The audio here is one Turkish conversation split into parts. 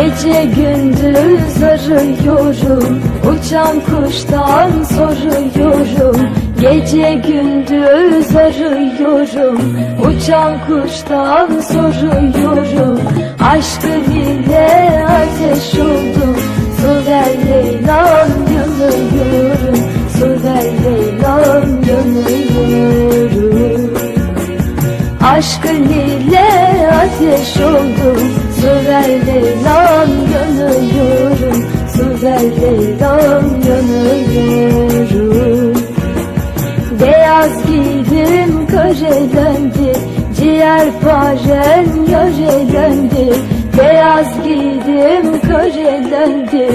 Gece gündüz arıyorum Uçan kuştan soruyorum. Gece gündüz arıyorum Uçan kuştan soruyorum. Aşkı ile ateş oldum Su ver Leyla'm yanıyorum. Su ver Leyla'm yanıyorum. Aşkın ile ateş oldum Su ver Leyla'm Ver Leyla'm yanıyorum. Beyaz giydim karelendi Ciğer parem yarelendi Beyaz giydim karelendi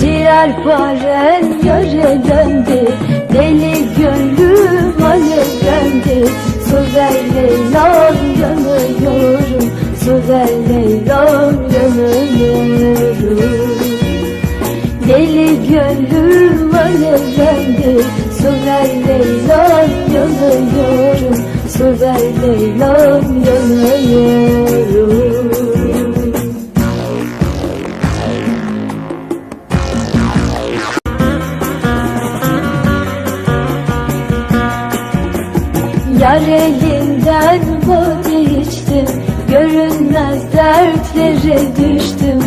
Ciğer parem yarelendi Deli gönlüm alevlendi Su ver Leyla'm yanıyorum Su ver Leyla'm gönlüm alevlendi Su ver Leyla'm yanıyorum. Su ver Leyla'm yanıyorum. Yar elinden vazgeçtim Görünmez dertlere düştüm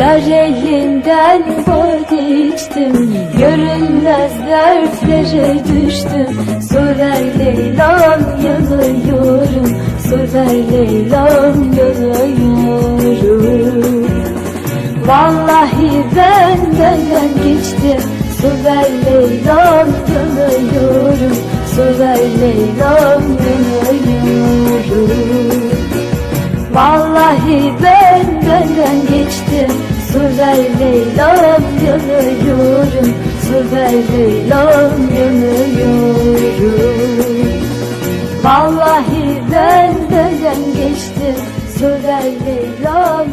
Yar elinden vazgeçtim Görünmez dertlere düştüm. Ver Leyla'm yanıyorum. Ver Leyla'm yanıyorum. Vallahi ben benden geçtim. Ver Leyla'm yanıyorum. Ver Leyla'm yanıyorum. Vallahi ben benden geçtim Su ver Leyla'm yanıyorum Su ver Leyla'm yanıyorum Vallahi ben benden geçtim Su ver Leyla'm